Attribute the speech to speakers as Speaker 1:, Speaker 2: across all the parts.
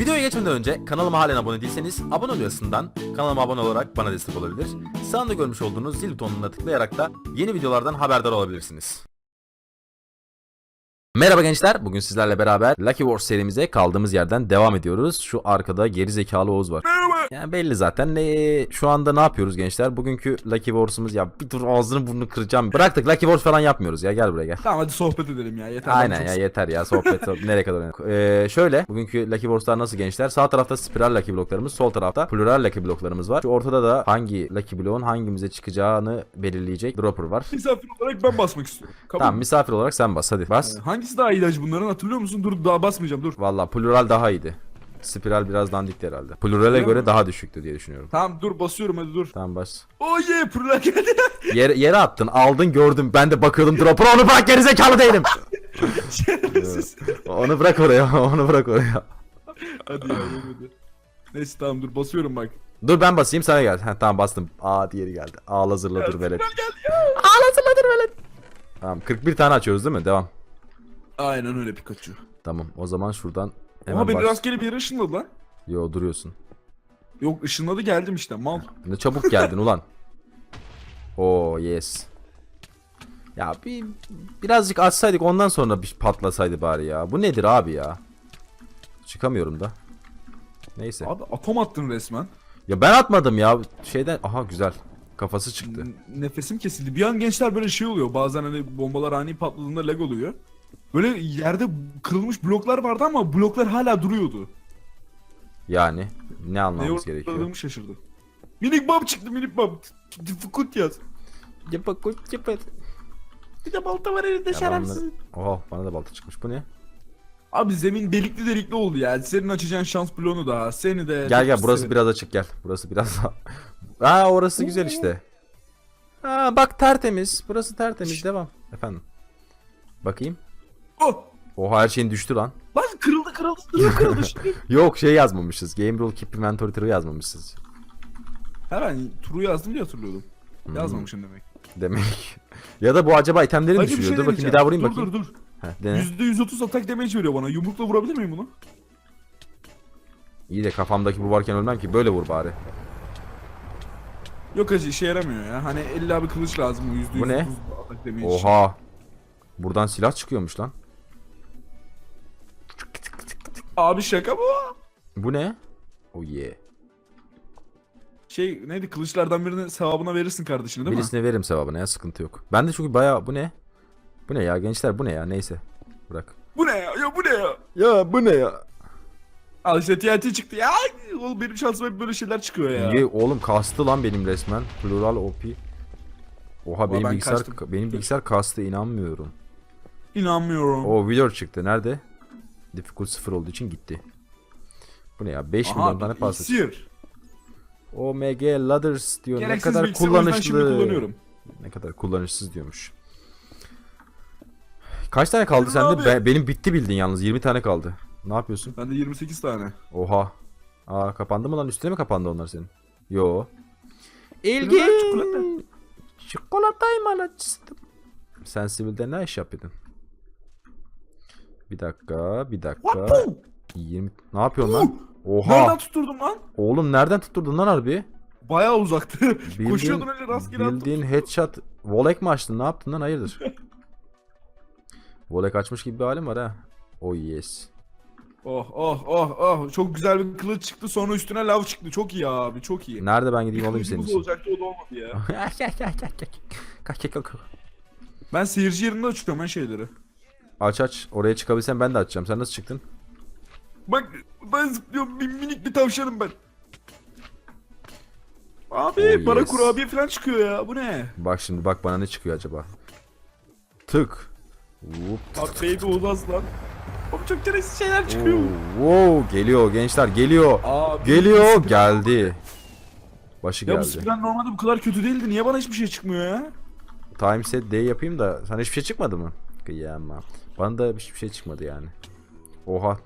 Speaker 1: Videoya geçmeden önce kanalıma halen abone değilseniz abone olmasından kanalıma abone olarak bana destek olabilir. Sağında görmüş olduğunuz zil butonuna tıklayarak da yeni videolardan haberdar olabilirsiniz. Merhaba gençler. Bugün sizlerle beraber Lucky Wars serimize kaldığımız yerden devam ediyoruz. Şu arkada geri zekalı Oğuz var. Yani belli zaten. Ne, şu anda ne yapıyoruz gençler? Bugünkü Lucky Wars'umuz ya bir dur ağzını burnunu kıracağım. Bıraktık Lucky Wars falan yapmıyoruz ya. Gel buraya gel.
Speaker 2: Tamam hadi sohbet edelim ya yeter.
Speaker 1: Aynen ya yeter ya sohbet nereye kadar? Ee, şöyle bugünkü Lucky Wars'lar nasıl gençler? Sağ tarafta spiral Lucky bloklarımız, sol tarafta plural Lucky bloklarımız var. Şu ortada da hangi Lucky bloğun hangimize çıkacağını belirleyecek dropper var.
Speaker 2: Misafir olarak ben basmak istiyorum. Kabul.
Speaker 1: Tamam misafir olarak sen bas hadi bas.
Speaker 2: Ee, Hangisi daha ilacı bunların hatırlıyor musun? Dur daha basmayacağım dur.
Speaker 1: Valla plural daha iyiydi. Spiral biraz dandikti herhalde. Plural'e göre
Speaker 2: mi?
Speaker 1: daha düşüktü diye düşünüyorum.
Speaker 2: Tamam dur basıyorum hadi dur.
Speaker 1: Tamam bas.
Speaker 2: Oh yeah pırla geldi.
Speaker 1: Yere, yere attın aldın gördüm ben de bakıyordum dropper onu bırak gerizekalı değilim.
Speaker 2: Şerefsiz.
Speaker 1: onu bırak oraya onu bırak oraya.
Speaker 2: hadi ya yemedi. Neyse tamam dur basıyorum bak.
Speaker 1: Dur ben basayım sana gel. Heh, tamam bastım. Aa diğeri geldi. Ağla zırla dur velet. Ağla zırla dur velet. Tamam 41 tane açıyoruz değil mi? Devam.
Speaker 2: Aynen öyle Pikachu.
Speaker 1: Tamam o zaman şuradan hemen
Speaker 2: Ama beni
Speaker 1: baş...
Speaker 2: rastgele bir yere ışınladı lan.
Speaker 1: Yo duruyorsun.
Speaker 2: Yok ışınladı geldim işte mal.
Speaker 1: Ne çabuk geldin ulan. Oo yes. Ya bir birazcık açsaydık ondan sonra bir patlasaydı bari ya. Bu nedir abi ya? Çıkamıyorum da. Neyse.
Speaker 2: Abi atom attın resmen.
Speaker 1: Ya ben atmadım ya. Şeyden aha güzel. Kafası çıktı.
Speaker 2: N- Nefesim kesildi. Bir an gençler böyle şey oluyor. Bazen hani bombalar ani patladığında lag oluyor. Böyle yerde kırılmış bloklar vardı ama bloklar hala duruyordu.
Speaker 1: Yani ne
Speaker 2: Ne
Speaker 1: anlamamız gerekiyor?
Speaker 2: yorumladığımı şaşırdım. Minik bab çıktı minik bab. Difficult yaz.
Speaker 1: Yapakut yapar.
Speaker 2: Bir de balta var elinde şerefsiz.
Speaker 1: Oh bana da balta çıkmış. Bu ne?
Speaker 2: Abi zemin delikli delikli oldu ya. Senin açacağın şans bloğunu da. Seni de.
Speaker 1: Gel gel burası
Speaker 2: severim.
Speaker 1: biraz açık gel. Burası biraz daha. Aa orası güzel işte. Aa bak tertemiz. Burası tertemiz. Devam. Efendim. Bakayım.
Speaker 2: Oh!
Speaker 1: Oha her şeyin düştü lan.
Speaker 2: Lan kırıldı kırıldı kırıldı kırıldı.
Speaker 1: Yok şey yazmamışız. Game rule keep inventory true yazmamışız.
Speaker 2: ha ben turu yazdım diye hatırlıyordum.
Speaker 1: Hmm.
Speaker 2: Yazmamışım demek.
Speaker 1: Demek. ya da bu acaba itemleri mi düşürüyor?
Speaker 2: şey
Speaker 1: dur bakayım bir daha vurayım
Speaker 2: dur,
Speaker 1: bakayım.
Speaker 2: Dur dur
Speaker 1: dene.
Speaker 2: %130 atak damage veriyor bana. Yumrukla vurabilir miyim bunu?
Speaker 1: İyi de kafamdaki bu varken ölmem ki. Böyle vur bari.
Speaker 2: Yok acı işe yaramıyor ya. Hani illa bir kılıç lazım o %130
Speaker 1: Bu ne?
Speaker 2: atak damage.
Speaker 1: Oha. Buradan silah çıkıyormuş lan.
Speaker 2: Abi şaka bu.
Speaker 1: Bu ne? Oh yeah.
Speaker 2: Şey neydi kılıçlardan birini sevabına verirsin kardeşine değil mi?
Speaker 1: Birisine veririm sevabını ya sıkıntı yok. Ben de çünkü bayağı bu ne? Bu ne ya gençler bu ne ya neyse. Bırak.
Speaker 2: Bu ne ya? Ya bu ne ya?
Speaker 1: Ya bu ne ya?
Speaker 2: Al işte TNT çıktı ya. Oğlum benim şansıma hep böyle şeyler çıkıyor ya.
Speaker 1: Ye, oğlum kastı lan benim resmen. Plural OP. Oha benim
Speaker 2: ben
Speaker 1: bilgisayar
Speaker 2: kastım.
Speaker 1: benim bilgisayar kastı inanmıyorum.
Speaker 2: İnanmıyorum.
Speaker 1: O Wheeler çıktı. Nerede? Difficult 0 olduğu için gitti. Bu ne ya? 5 milyon tane pasta.
Speaker 2: iksir.
Speaker 1: OMG Ladders diyor.
Speaker 2: Gereksiz
Speaker 1: ne kadar kullanışlı. Ne kadar kullanışsız diyormuş. Kaç tane kaldı sende? Be- benim bitti bildin yalnız. 20 tane kaldı. Ne yapıyorsun?
Speaker 2: Bende 28 tane.
Speaker 1: Oha. Aa kapandı mı lan? Üstüne mi kapandı onlar senin? Yo.
Speaker 2: İlgi. Çikolata.
Speaker 1: Çikolatayı mı alacaktım? Sen sivilde ne iş yapıyordun? Bir dakika, bir dakika.
Speaker 2: What bu?
Speaker 1: 20 Ne yapıyorsun lan? Oha.
Speaker 2: Nereden tutturdum lan?
Speaker 1: Oğlum nereden tutturdun lan harbi?
Speaker 2: Bayağı uzaktı.
Speaker 1: Bildiğin,
Speaker 2: Koşuyordun öyle rastgele
Speaker 1: bildiğin headshot volek mi açtın? Ne yaptın lan? Hayırdır? volek açmış gibi bir halim var ha. Oh yes.
Speaker 2: Oh oh oh oh. Çok güzel bir kılıç çıktı sonra üstüne lav çıktı. Çok iyi abi çok iyi.
Speaker 1: Nerede ben gideyim alayım senin için?
Speaker 2: olacaktı o da olmadı ya.
Speaker 1: Kaç kaç kaç.
Speaker 2: Ben seyirci yerinde açıyorum ben şeyleri.
Speaker 1: Aç aç. Oraya çıkabilsem ben de açacağım. Sen nasıl çıktın?
Speaker 2: Bak ben zıplıyorum bir minik bir tavşanım ben. Abi
Speaker 1: Oh,
Speaker 2: bana
Speaker 1: yes.
Speaker 2: kurabiye falan çıkıyor ya bu ne?
Speaker 1: Bak şimdi bak bana ne çıkıyor acaba. Tık. Whoop.
Speaker 2: Abi baby olmaz lan. Abi çok gereksiz şeyler çıkıyor.
Speaker 1: Oo, wow, geliyor gençler geliyor.
Speaker 2: Abi,
Speaker 1: Geliyor geldi. Başı
Speaker 2: Ya bu
Speaker 1: geldi.
Speaker 2: spiral normalde bu kadar kötü değildi. Niye bana hiçbir şey çıkmıyor ya?
Speaker 1: Time set day yapayım da sana hiçbir şey çıkmadı mı? Kıyamam. Bana da hiçbir şey çıkmadı yani. Oha.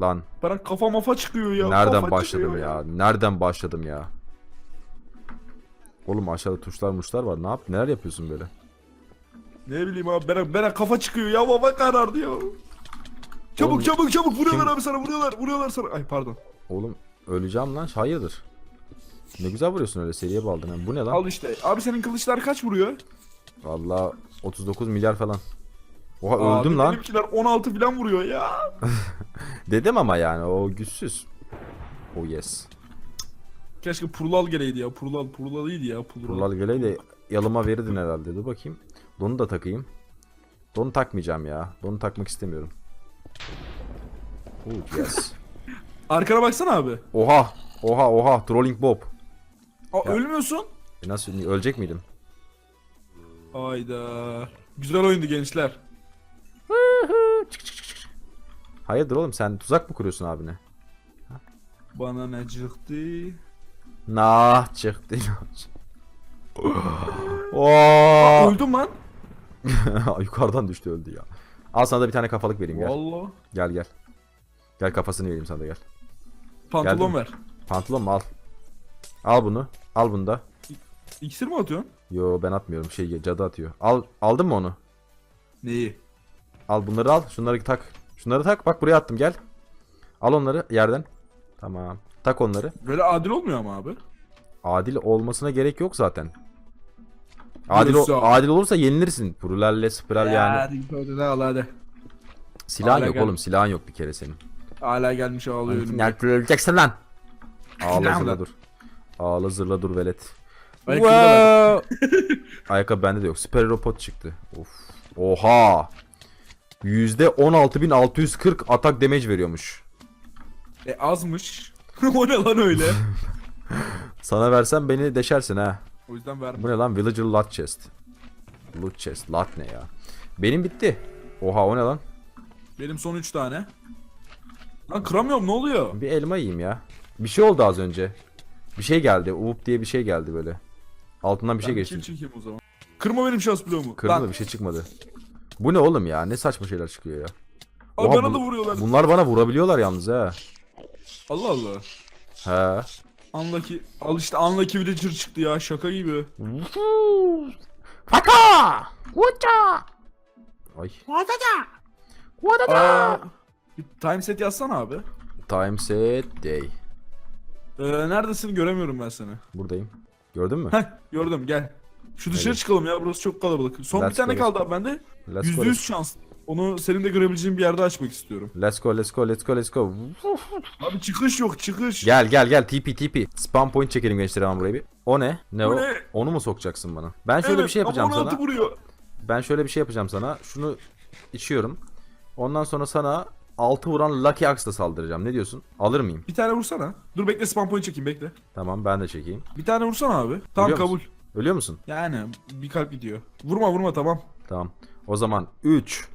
Speaker 1: Lan
Speaker 2: Bana kafa mafa çıkıyor ya.
Speaker 1: nereden
Speaker 2: kafa
Speaker 1: başladım
Speaker 2: çıkıyor
Speaker 1: ya? Nereden başladım ya? Oğlum aşağıda tuşlar muşlar var. Ne yap? Neler yapıyorsun böyle?
Speaker 2: Ne bileyim abi bana, bana kafa çıkıyor ya baba karardı ya. Çabuk
Speaker 1: Oğlum-
Speaker 2: çabuk çabuk vuruyorlar
Speaker 1: Kim-
Speaker 2: abi sana vuruyorlar vuruyorlar sana. Ay pardon.
Speaker 1: Oğlum öleceğim lan. Hayırdır? Ne güzel vuruyorsun öyle seriye bağladın. ha. Bu ne lan?
Speaker 2: Al işte. Abi senin kılıçlar kaç vuruyor?
Speaker 1: Vallahi 39 milyar falan. Oha
Speaker 2: Abi
Speaker 1: öldüm lan.
Speaker 2: Benimkiler 16 falan vuruyor ya.
Speaker 1: Dedim ama yani o güçsüz. Oh yes.
Speaker 2: Keşke Purlal geleydi ya. Purlal Purlal iyiydi ya. Purlal.
Speaker 1: Purlal geley de yalıma verirdin herhalde. Dur bakayım. Donu da takayım. Donu takmayacağım ya. Donu takmak istemiyorum. Oh yes.
Speaker 2: Arkana baksana abi.
Speaker 1: Oha. Oha oha. Trolling Bob.
Speaker 2: Aa,
Speaker 1: Ya.
Speaker 2: ölmüyorsun.
Speaker 1: E nasıl ölecek miydim?
Speaker 2: Ayda. Güzel oyundu gençler.
Speaker 1: Hayırdır oğlum sen tuzak mı kuruyorsun abine?
Speaker 2: Bana ne çıktı?
Speaker 1: Nah çıktı. Oo.
Speaker 2: Öldüm lan.
Speaker 1: Yukarıdan düştü öldü ya. Al sana da bir tane kafalık vereyim gel.
Speaker 2: Valla.
Speaker 1: Gel gel. Gel kafasını vereyim sana da gel.
Speaker 2: Pantolon
Speaker 1: Geldim.
Speaker 2: ver.
Speaker 1: Pantolon mu al. Al bunu. Al bunu da.
Speaker 2: İksir mi atıyorsun?
Speaker 1: Yo ben atmıyorum. Şey cadı atıyor. Al aldın mı onu?
Speaker 2: Neyi?
Speaker 1: Al bunları al. Şunları tak. Şunları tak. Bak buraya attım gel. Al onları yerden. Tamam. Tak onları.
Speaker 2: Böyle adil olmuyor ama abi.
Speaker 1: Adil olmasına gerek yok zaten. Adil, o- adil olursa yenilirsin. Prulerle spiral yani.
Speaker 2: Hadi.
Speaker 1: Silahın
Speaker 2: Hala
Speaker 1: yok
Speaker 2: gel.
Speaker 1: oğlum. Silahın yok bir kere senin.
Speaker 2: Hala gelmiş ağlıyor önümde.
Speaker 1: Nerede öleceksin lan? Ağla zırla dur. Ağla zırla dur velet.
Speaker 2: Da
Speaker 1: Ayakkabı bende de yok. Süper robot çıktı. Of. Oha. %16.640 atak damage veriyormuş.
Speaker 2: E azmış. o ne lan öyle?
Speaker 1: Sana versem beni deşersin ha.
Speaker 2: o yüzden verme.
Speaker 1: Bu ne lan? Villager Lot Chest. Loot Chest. Lot ne ya? Benim bitti. Oha o ne lan?
Speaker 2: Benim son 3 tane. Lan kıramıyorum ne oluyor?
Speaker 1: Bir elma yiyeyim ya. Bir şey oldu az önce. Bir şey geldi. Uup diye bir şey geldi böyle. Altından bir şey
Speaker 2: Ben
Speaker 1: geçti.
Speaker 2: kill çekeyim o zaman. Kırma benim şans bloğumu.
Speaker 1: Kırmızı
Speaker 2: Lan,
Speaker 1: bir şey çıkmadı. Bu ne oğlum ya? Ne saçma şeyler çıkıyor ya.
Speaker 2: Aa,
Speaker 1: Oha,
Speaker 2: bana
Speaker 1: bu-
Speaker 2: da vuruyorlar.
Speaker 1: Bunlar bana vurabiliyorlar yalnız ha.
Speaker 2: Allah Allah.
Speaker 1: He.
Speaker 2: Unlucky. Al işte Unlucky Villager çıktı ya şaka gibi.
Speaker 1: Faka! Uça! Ay.
Speaker 2: Aa, bir time set yazsana abi.
Speaker 1: Time set day.
Speaker 2: Ee, neredesin göremiyorum ben seni.
Speaker 1: Buradayım. Gördün mü?
Speaker 2: Heh gördüm gel. Şu dışarı
Speaker 1: Evet.
Speaker 2: çıkalım ya burası çok kalabalık. Son
Speaker 1: Let's
Speaker 2: bir tane
Speaker 1: go,
Speaker 2: kaldı abi bende.
Speaker 1: Let's go.
Speaker 2: %100 şans. Onu senin de görebileceğin bir yerde açmak istiyorum.
Speaker 1: Let's go, let's go, let's go, let's go.
Speaker 2: Abi çıkış yok çıkış.
Speaker 1: Gel gel gel TP TP. Spam point çekelim gençler hemen buraya bir. O ne? Ne
Speaker 2: Bu
Speaker 1: o?
Speaker 2: ne?
Speaker 1: Onu mu sokacaksın bana? Ben şöyle bir şey yapacağım
Speaker 2: ama 16
Speaker 1: sana.
Speaker 2: vuruyor.
Speaker 1: Ben şöyle bir şey yapacağım sana. Şunu içiyorum. Ondan sonra sana 6 vuran Lucky Axe'la saldıracağım. Ne diyorsun? Alır mıyım?
Speaker 2: Bir tane vursana. Dur bekle spam point çekeyim bekle.
Speaker 1: Tamam ben de çekeyim.
Speaker 2: Bir tane vursana abi. Tamam
Speaker 1: Ölüyor
Speaker 2: kabul.
Speaker 1: musun? Ölüyor musun?
Speaker 2: Yani bir kalp gidiyor. Vurma vurma tamam.
Speaker 1: Tamam. O zaman 3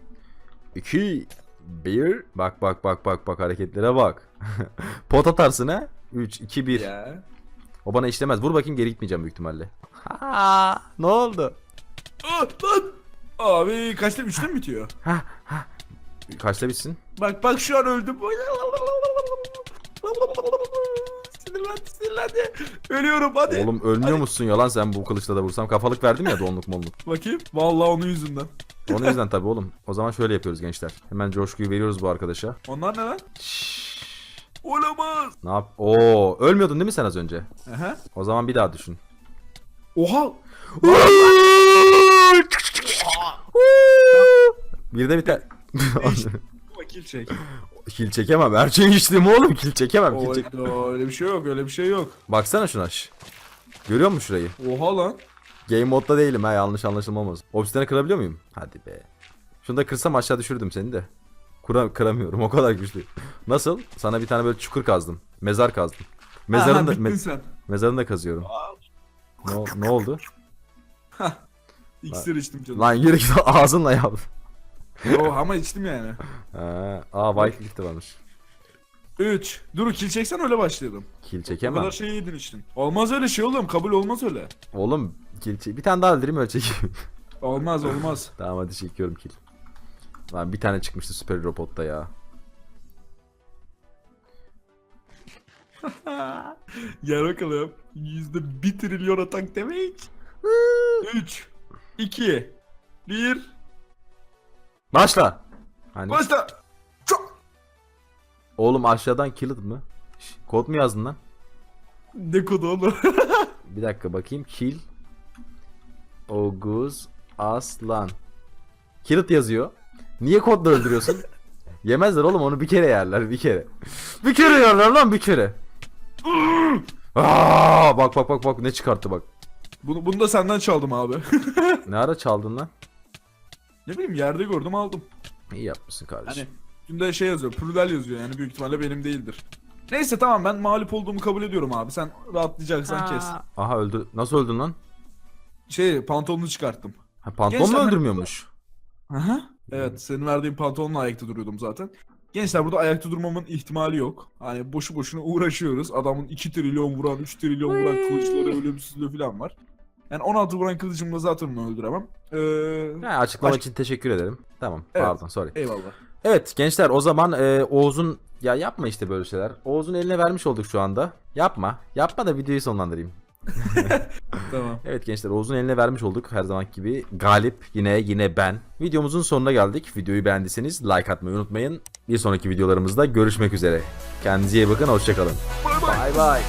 Speaker 1: 2 1 Bak bak bak bak bak hareketlere bak. Pot atarsın ha? 3 2 1.
Speaker 2: Ya.
Speaker 1: O bana işlemez. Vur bakayım geri gitmeyeceğim büyük ihtimalle. Ha, ne oldu?
Speaker 2: Aa, lan. Abi kaçta 3'te mi bitiyor?
Speaker 1: Kaçta bitsin?
Speaker 2: Bak bak şu an öldüm. Sinirlendi sinirlendi. Ölüyorum hadi.
Speaker 1: Oğlum ölmüyor musun ya lan sen bu kılıçla da vursam? Kafalık verdim ya donluk monluk.
Speaker 2: Bakayım. Vallahi onun yüzünden.
Speaker 1: Onun yüzden tabii oğlum. O zaman şöyle yapıyoruz gençler. Hemen coşkuyu veriyoruz bu arkadaşa.
Speaker 2: Onlar ne lan? Olamaz.
Speaker 1: Ne yap? Oo, ölmüyordun değil mi sen az önce?
Speaker 2: Aha.
Speaker 1: O zaman bir daha düşün.
Speaker 2: Oha.
Speaker 1: bir de biter.
Speaker 2: Vakil çek.
Speaker 1: kil çekemem. Her şeyi içtim oğlum. Kil çekemem. Kil çek
Speaker 2: Oyda, öyle bir şey yok öyle bir şey yok.
Speaker 1: Baksana şuna. şş. Görüyor musun şurayı?
Speaker 2: Oha lan.
Speaker 1: Game modda değilim ha yanlış anlaşılma olmasın. Obsidian'ı kırabiliyor muyum? Hadi be. Şunu da kırsam aşağı düşürdüm seni de. Kura, kıramıyorum o kadar güçlü. Nasıl? Sana bir tane böyle çukur kazdım. Mezar kazdım. Mezarını da, me-
Speaker 2: sen.
Speaker 1: mezarını da kazıyorum. Ne, ne oldu?
Speaker 2: İksir içtim canım.
Speaker 1: Lan yürü git ağzınla yap.
Speaker 2: Yo ama içtim yani.
Speaker 1: Ha, aa white gitti varmış.
Speaker 2: 3. Dur kill çeksen öyle başlayalım.
Speaker 1: Kill
Speaker 2: O
Speaker 1: çekemem.
Speaker 2: kadar şey yedin içtin. Olmaz öyle şey oğlum kabul olmaz öyle.
Speaker 1: Oğlum kill çek. Bir tane daha öldüreyim öyle çekeyim.
Speaker 2: Olmaz olmaz.
Speaker 1: tamam hadi çekiyorum kill. Lan bir tane çıkmıştı süper robotta ya.
Speaker 2: Gel bakalım. Yüzde bir trilyon atak demek. 3. 2. 1.
Speaker 1: Başla. Hani
Speaker 2: Başla. Çok.
Speaker 1: Oğlum aşağıdan kill mı? Şş, Kod mu yazdın lan?
Speaker 2: Ne kodu oğlum?
Speaker 1: Bir dakika bakayım. Kill. Oguz Aslan. Killit yazıyor. Niye kodla öldürüyorsun? Yemezler oğlum onu bir kere yerler bir kere. Bir kere yerler lan bir kere. Aa, bak bak bak bak ne çıkarttı bak.
Speaker 2: bunu, bunu da senden çaldım abi.
Speaker 1: Ne ara çaldın lan?
Speaker 2: Ne bileyim yerde gördüm aldım.
Speaker 1: İyi yapmışsın kardeşim.
Speaker 2: Hani üstünde şey yazıyor. Prudel yazıyor yani büyük ihtimalle benim değildir. Neyse tamam ben mağlup olduğumu kabul ediyorum abi. Sen rahatlayacaksan kes.
Speaker 1: Aha öldü. Nasıl öldün lan?
Speaker 2: Şey pantolonunu çıkarttım.
Speaker 1: Ha, pantolon mu
Speaker 2: Gençler-
Speaker 1: öldürmüyormuş?
Speaker 2: Aha. Evet senin verdiğin pantolonla ayakta duruyordum zaten. Gençler burada ayakta durmamın ihtimali yok. Hani boşu boşuna uğraşıyoruz. Adamın 2 trilyon vuran, 3 trilyon vuran kılıçları ölümsüzlüğü falan var. Yani 16 vuran kılıcımla zaten onu öldüremem. Ee,
Speaker 1: Ha, açıklama
Speaker 2: Baş-
Speaker 1: için teşekkür ederim. Tamam
Speaker 2: Evet.
Speaker 1: pardon sorry.
Speaker 2: eyvallah.
Speaker 1: Evet gençler o zaman e, Oğuz'un ya yapma işte böyle şeyler. Oğuz'un eline vermiş olduk şu anda. Yapma. Yapma da videoyu sonlandırayım.
Speaker 2: Tamam.
Speaker 1: Evet gençler Oğuz'un eline vermiş olduk her zaman gibi. Galip yine yine ben. Videomuzun sonuna geldik. Videoyu beğendiyseniz like atmayı unutmayın. Bir sonraki videolarımızda görüşmek üzere. Kendinize iyi bakın hoşçakalın. Bay bay.